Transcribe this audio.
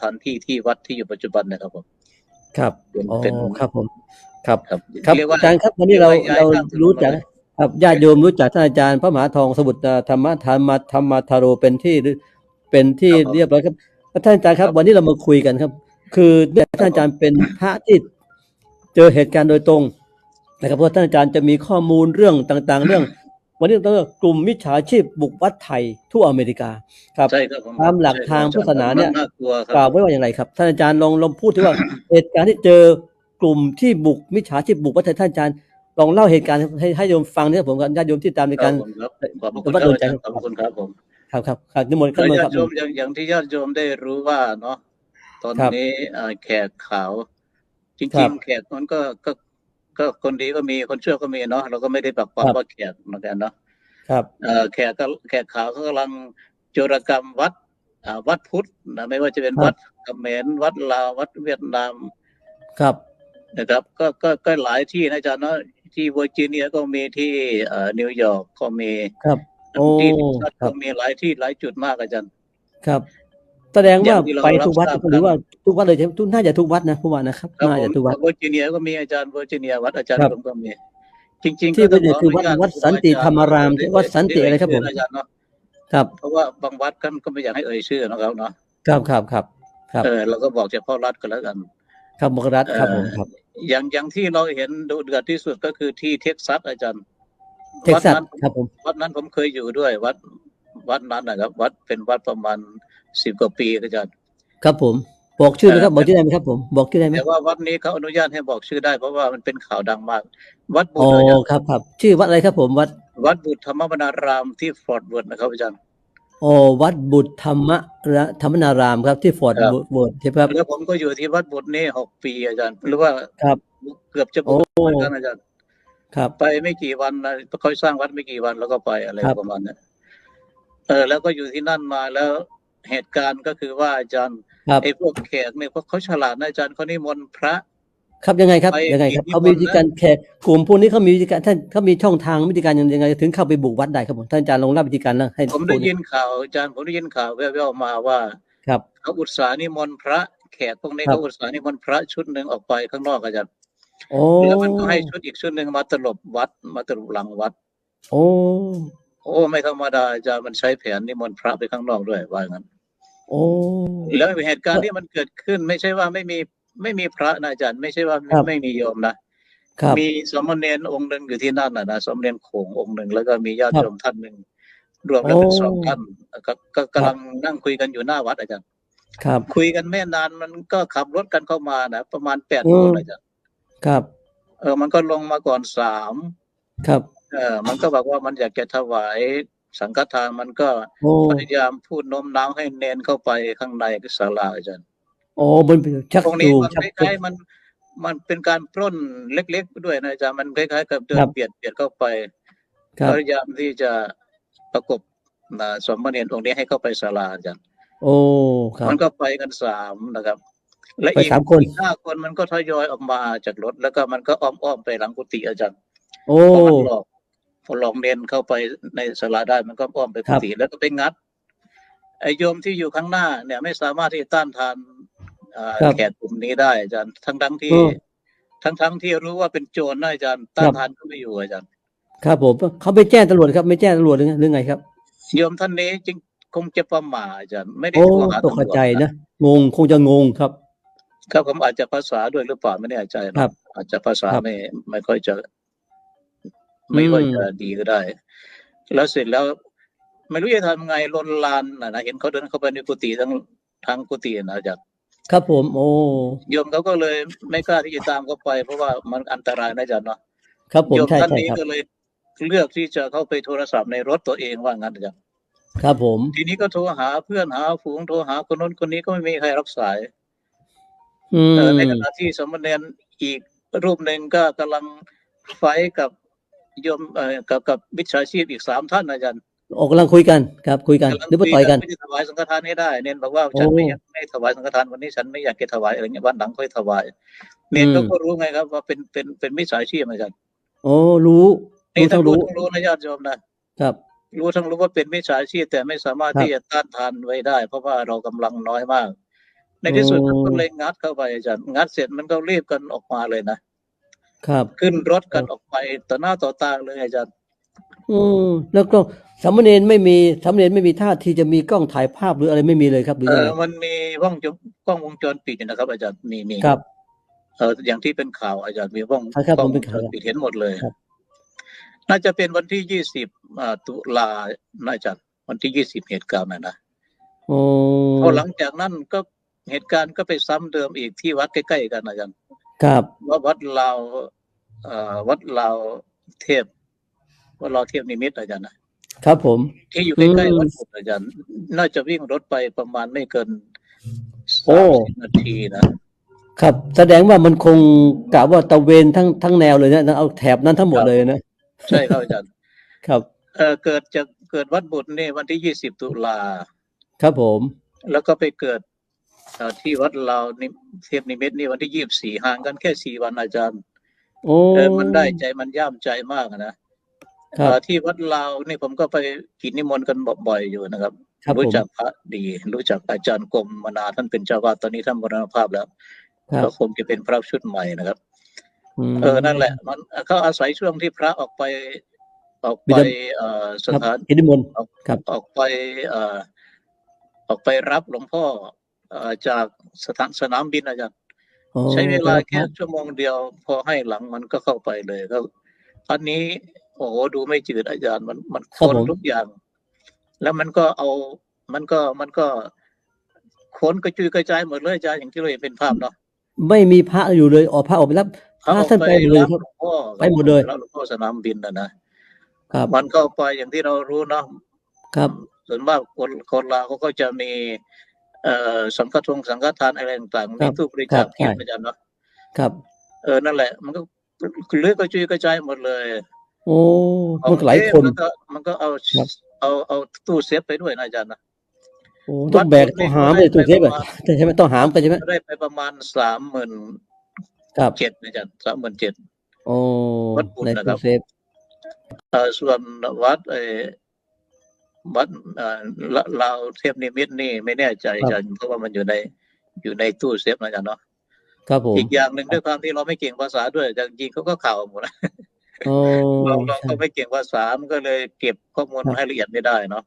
ถานที่ที่วัดที่อยู่ปัจจุบันนะครับผมครับเป็นอ๋อเป็นครับผมครับครับครับเรียกว่าอาจารย์ครับวันนี้เราเรียกว่าย้ายเราข้ามถนนรู้จักมาเลยครับญาติโยมรู้จักท่านอาจารย์พระมหาทองสมุทรธรรมธรรมธรรมทาโรเป็นที่เป็นที่ครับผมเรียบร้อยครับท่านอาจารย์ครับ วันนี้เรามาคุยกันครับ คือเนี่ยท่านอาจารย์เป็นพระที่เจอเหตุการณ์โดยตรงนะครับเพราะท่านอาจารย์จะมีข้อมูลเรื่องต่างๆ เรื่อง วันนี้ต้องเรียกกลุ่มมิจฉาชีพบุกวัดไทยทั่วอเมริกาครับใช่ครับผมตามหลักทางพุทธศาสนาเนี่ยน่ากลัวคกล่ารัวบไว้ว่าอย่างไรครับท่านอาจารย์ลองลองพูดถึงว่าเหตุการณ์ที่เจอกลุ่มที่บุกมิจฉาชีพบุกวัดไทยท่านอาจารย์ลองเล่าเหตุการณ์ให้ให้โยมฟังเนี่ยผมกับญาติโยมที่ตามในครักาบรผมครับขอบพระขคุอบณพระครับคุณอาจารย์ใจขอบคุณครับผมครับครับครับนิมนต์แล้ขึ้นวมาคญารับติโยมอย่างอย่างที่ญาติโยมได้รู้ว่าเนาะตอนครับนี้เอ่อแขกขาวจครัริงบๆแขกมันก็ ก็ก็คนดีก็มีคนชั่วก็มีเนาะเราก็ไม่ได้ปักความครับว่าแขกเหมือนกันเนาะครับเอ่อแขกก็แขกขาวเขากำลังโจรกรรมวัดอ่าวัดพุทธนะไม่ว่าจะเป็นวัดเขมรวัดลาววัดเวียดนามครับนะครับก็ก็ก็หลายที่นะอาจารย์เนาะที่เวอร์จิเนียก็มีที่เอ่อนิวยอร์กก็มีครับโอ้ที่เท็กซัสครัก็บมีหลายที่หลายจุดมากอาจารย์ครับ แสดงว่าอย่างที่เราไปทุกวัดรับทราบหรือว่าทุกวัดเลยใช่ไหมทุกน่าจะทุกวัดนะผู้ว่านะครับครับน่าผจะมทุกวัดเวอร์จิเนียก็มีอาจารย์เวอร์จิเนียวัดอาจารย์ครับผมก็มีจริงๆที่ก็เวอร์จิเนียคือวัดขนุญาตวัดสันติธรรมารามที่วัดสันติอะไรครับผมอาจารย์เนาะครับ เพราะว่าบางวัดกันก็ไม่อยากให้เอ่ยชื่อนะครับเนาะครับครับครับครับเออเราก็บอกเฉพาะรัฐก็แล้วกัน ครับมกรัฐครับผมเอ่อครับ อย่างอย่างที่เราเห็นดูเดือดที่สุดก็คือที่เท็กซัสอาจารย์เท็กซัสวัดนั้นครับผมวัดนั้นผมเคยอยู่ด้วย วัดวัดนั้นนะครับ วัดเป็นวัดประมาณ สิบกว่าปีอาจารย์ครับผม บอกชื่อไหมครับเอ่อบอกชื่อได้ไหมครับผมบอกชื่อได้ไหมแต่ว่าวัดนี้เขาอนุญาตให้บอกชื่อได้เพราะว่ามันเป็นข่าวดังมาก วัดบุอ๋ตอรอาจารย์ครับครับชื่อวัดอะไรครับผมวัด วัดบุตรธรรมบรรณารามที่ฟอร์ดเวิร์ดนะครับอาจารย์อ๋อวัดบุตรธรรมระธรรมนารามครับที่ฟอร์ดครับเวิร์ดใช่ไหมครับแล้วผมก็อยู่ที่วัดบุตรนี่หกปีอาจารย์หรือว่าครับเกือบจะโอ้เหมือนกันอาจารย์ครับไปไม่กี่วันนะเขาสร้างวัดไม่กี่วันแล้วก็ไปอะไรครับประมาณนั้นเออแล้วก็อยู่ที่นั่นมาแล้ว เหตุการณ์ก็คือว่าอาจารย์ครับไอ้พวกแขกเนี่ยพวกเขาฉลาดนะอาจารย์เขานิมนต์พระ ครับยังไงครับไปยังไงครับอีกเขามีวิธีคนนะการแขกกลุ่มพวกนี้เขามีวิธีการท่านเขามีช่องทางวิธีการยังไง ถึงเข้าไปบุกวัดได้ครับผมท่านอาจารย์ลองเล่าวิธีการนะให้ผมได้ยินข่าวอาจารย์ผมได้ยินข่าวแว่วๆมาว่าครับเขาอุตส่าห์นิมนต์พระแขกพวกนี้ครับเขาอุตส่าห์นิมนต์พระชุดหนึ่งออกไปข้างนอกอาจารย์โอ้แล้วมันก็ให้ชุดอีกชุดหนึ่งมาตลบวัดมาตลบหลังวัด โอ้ โอ้ไม่ธรรมดาอาจารย์มันใช้แผนนิมนต์พระไปข้างนอกด้วยว่างั้น โอ้แล้วเหตุการณ์ที่มันเกิดขึ้น ไม่ใช่ว่าไม่มีไม่มีพระนะอาจารย์ ไม่ใช่ว่าครับไม่มีโยมนะครับมีสามเณรองค์หนึ่งอยู่ที่นั่นนะนะสามเณรโขงองค์หนึ่งแล้วก็มีญาติครับโยมท่านหนึ่งรวมแล้วเป็นโอ้สองท่านก็ก็กำลังนั่งคุยกันอยู่หน้าวัดอาจารย์ครับ คุยกันไม่นานมันก็ขับรถกันเข้ามานะประมาณแปดอืมคนอาจารย์ครับ เออมันก็ลงมาก่อนสามครับ เออมันก็บอกว่ามันอยากจะถวายสังฆทานมันก็โอ้พยายามพูดโน้มน้าวให้เนนเข้าไปข้างในศาลาอาจารย์โอ้มันชักตรงนี้จูงมันชักคจูล้างยๆมันมันเป็นการปล้นเล็กๆด้วยนะอาจารย์มันคล้ายๆกับเดิครันบเบียดเบียดเข้าไปครับพยายามที่จะประกบนะสมณเณรองค์นี้ให้เข้าไปศาลาอาจารย์โอ้ครับมันก็ไปกันสามนะครับ และไปอีกสามคนอีกห้าคนมันก็ทยอยออกมาจากรถแล้วก็มันก็อ้อมๆไปหลังกุฏิอาจารย์โอ้พอมันหลอกพอห ลอกเนนเข้าไปในศาลาได้มันก็อ้อมไปคกุรับฏิแล้วก็ไปงัดไอโยมที่อยู่ข้างหน้า เนี่ยไม่สามารถที่จะต้านทานอ่าครับแขกกลุ่มนี้ได้อาจารย์ทั้งทั้งๆที่อืมทั้งทั้งๆที่รู้ว่าเป็นโจรนะอาจารย์ต้านทานก็ไม่อยู่อาจารย์ ครับผมเขาไปแจ้งตำรวจครับ ไม่แจ้งตำรวจหรือไงหรือไงครับโยมท่านนี้จริงคงจะประมาทอาจารย์ไม่ได้โอ้โทรหาตกตำรวจใจนะงงคงจะงงครับครับผมอาจจะภาษาด้วยหรือเปล่าไม่แน่ใจนะครับ อาจจะภาษาครับไม่ไม่ค่อยจะ ไม่ค่อยอืมจะดีก็ได้ แล้วเสร็จแล้ว ไม่รู้จะทำไงลนลานนะนะเห็นเขาเดินเข้าไปในกุฏิทั้งทั้งกุฏินะอาจารย์ครับผม โอ้โยมเขาก็เลยไม่กล้าที่จะตามเขาไป เพราะว่ามันอันตรายนะอาจารย์เนาะครับผมโยมใช่ท่านใช่นี้ครับก็เลยเลือกที่จะเข้าไปโทรศัพท์ในรถตัวเองว่างั้นอาจารย์ครับผม ทีนี้ก็โทรหาเพื่อนหาฝูงโทรหาคนนู้นคนนี้ก็ไม่มีใครรับสายอืมเออในขณะที่สามเณรอีกรูปหนึ่งก็กำลังไฟท์กับ โยมเอ่อกับกับมิจฉาชีพอีกสามท่านอาจารย์ออกกำลังคุยกันครับคุยกันกำลังหรือว่าต่อยกันไม่ได้ถวายสังฆทานให้ได้ เน้นบอกว่าฉันโอ้ไม่อยากไม่ถวายสังฆทานวันนี้ฉันไม่อยากจะถวายอะไรเงี้ยวันหลังค่อยถวาย เน้นอืมก็ก็รู้ไงครับว่าเป็นเป็นเป็นมิจฉาชีพอาจารย์โอ้รู้นี่รู้ทั้ทั้งงรู้รู้ทั้งรู้นะญาติโยมนะครับ รู้ทั้งรู้ว่าเป็นมิจฉาชีพแต่ไม่สามารถครับที่จะต้านทานไว้ได้ เพราะว่าเรากำลังน้อยมาก ในที่สุดโอ้มันก็เลยงัดเข้าไปอาจารย์งัดเสร็จมันก็รีบกันออกมาเลยนะ ครับ ขึ้นรถกันออกไปต่อหน้าต่อตาเลยอาจารย์อืมแล้วก็สามเณรไม่มีสามเณรไม่มีท่าทีจะมีกล้องถ่ายภาพหรืออะไรไม่มีเลยครับหรือเอยังอไงมันมีกล้องจกล้องวงจรปิดนะครับ อาจารย์มีมีครับเอออย่างที่เป็นข่าวอาจารย์มีกล้องครับครับกล้องผมเป็วนงข่าวจรปิดเห็นหมดเลยครับน่าจะเป็นวันที่ยี่สิบตุลาน่าจะวันที่ยี่สิบเหตุการณ์นะนะโอ้พอหลังจากนั้นก็เหตุการณ์ก็ไปซ้ำเดิมอีกที่วัดใกล้ๆกันอาจารย์ ครับว่าวัดลาวเอ่อวัดลาวเทพวัดลาวเทพนิมิตรอาจารย์นะครับผม ที่อยู่ใกล้อืมๆวัดพุทธอาจารย์ น่าจะวิ่งรถไปประมาณไม่เกินโอ้สามสิบนาทีนะครับ แสดงว่ามันคงกะว่าตะเวนทั้งทั้งแนวเลยนะเอาแถบนั้นทั้งหมดเลยนะ ใช่ครับอาจารย์ครับเออเกิดจะเกิดวัดบุตรนี่วันที่ยี่สิบตุลาครับผม แล้วก็ไปเกิดเอ่อ ที่วัดลาวนิเทพนิมิตรนี่วันที่ยี่สิบสี่ห่างกันแค่สี่วันอาจารย์โอ้เออมันได้ใจมันย่ามใจมากอะนะครับเอ่อที่วัดลาวนี่ผมก็ไปกินนิมนต์กันบ่อยๆอยู่นะครับ ครับรู้ผมจักพระดี รู้จักอาจารย์กรมมานานท่านเป็นเจ้าวาดตอนนี้ท่านมรณภาพแล้ว ครับก็คงจะเป็นพระชุดใหม่นะครับมเออนั่นแหละ มันเขาอาศัยช่วงที่พระออกไปออกบิไปดาเอ่อสครับถานกินนิมนต์ครับ ออกไปเอ่อออกไปรับหลวงพ่อเอ่อ จากสถานสนามบินอาจารย์อ๋อใช้เวลาแค่รับชั่วโมงเดียว พอให้หลังมันก็เข้าไปเลยก็อันนี้โอ้โหดูไม่จืดอาจารย์มันมันคนทุกอย่าง แล้วมันก็เอามันก็มันก็คนกระจุยกระจายหมดเลยอาจารย์อย่างที่เราเห็นเป็นภาพเนาะไม่มีพระอยู่เลยออกพระออกไปรับพระท่านไปหมดเลยรับครับหลวงพ่อไปหมดเลยรับหลวงพ่อสนามบินนะนะครับมันเข้าไปอย่างที่เรารู้เนาะครับส่วนมากคนคนลาวเขาก็จะมีเอ่อ สังฆทงสังฆทานอะไรต่างๆครัมีบตู้บริครัจาคบเพียบใช่อาจารย์เนาะครับเออนั่นแหละ มันก็เลือกกระจุยกระจายหมดเลย โอ้มันก็หลายคนมันก็มันก็เอาครับเอาเอาตู้เซฟไปด้วยนะอาจารย์นะโอ้ต้องแบกต้องหามไปตู้เซฟอะใช่ไหมต้องหามไปใช่ไหมได้ไปประมาณสามหมื่นครับเจ็ดอาจารย์สามหมื่นเจ็ดโอ้วัดบุญในนะครับตู้เซฟเอ่อส่วนวัดเออ วัดเอ่อละลาวเทพนิมิตรนี่ไม่แน่ใจอาจารย์เพราะว่ามันอยู่ในอยู่ในตู้เซฟนะอาจารย์เนาะครับผมอีกอย่างหนึ่งด้วยความที่เราไม่เก่งภาษาด้วยแต่จริงๆเขาก็ข่าวหมดนะโอ้เราเราใช่ก็ไม่เก่งภาษามันก็เลยเก็บข้อมูลครับให้ละเอียดไม่ได้เนาะ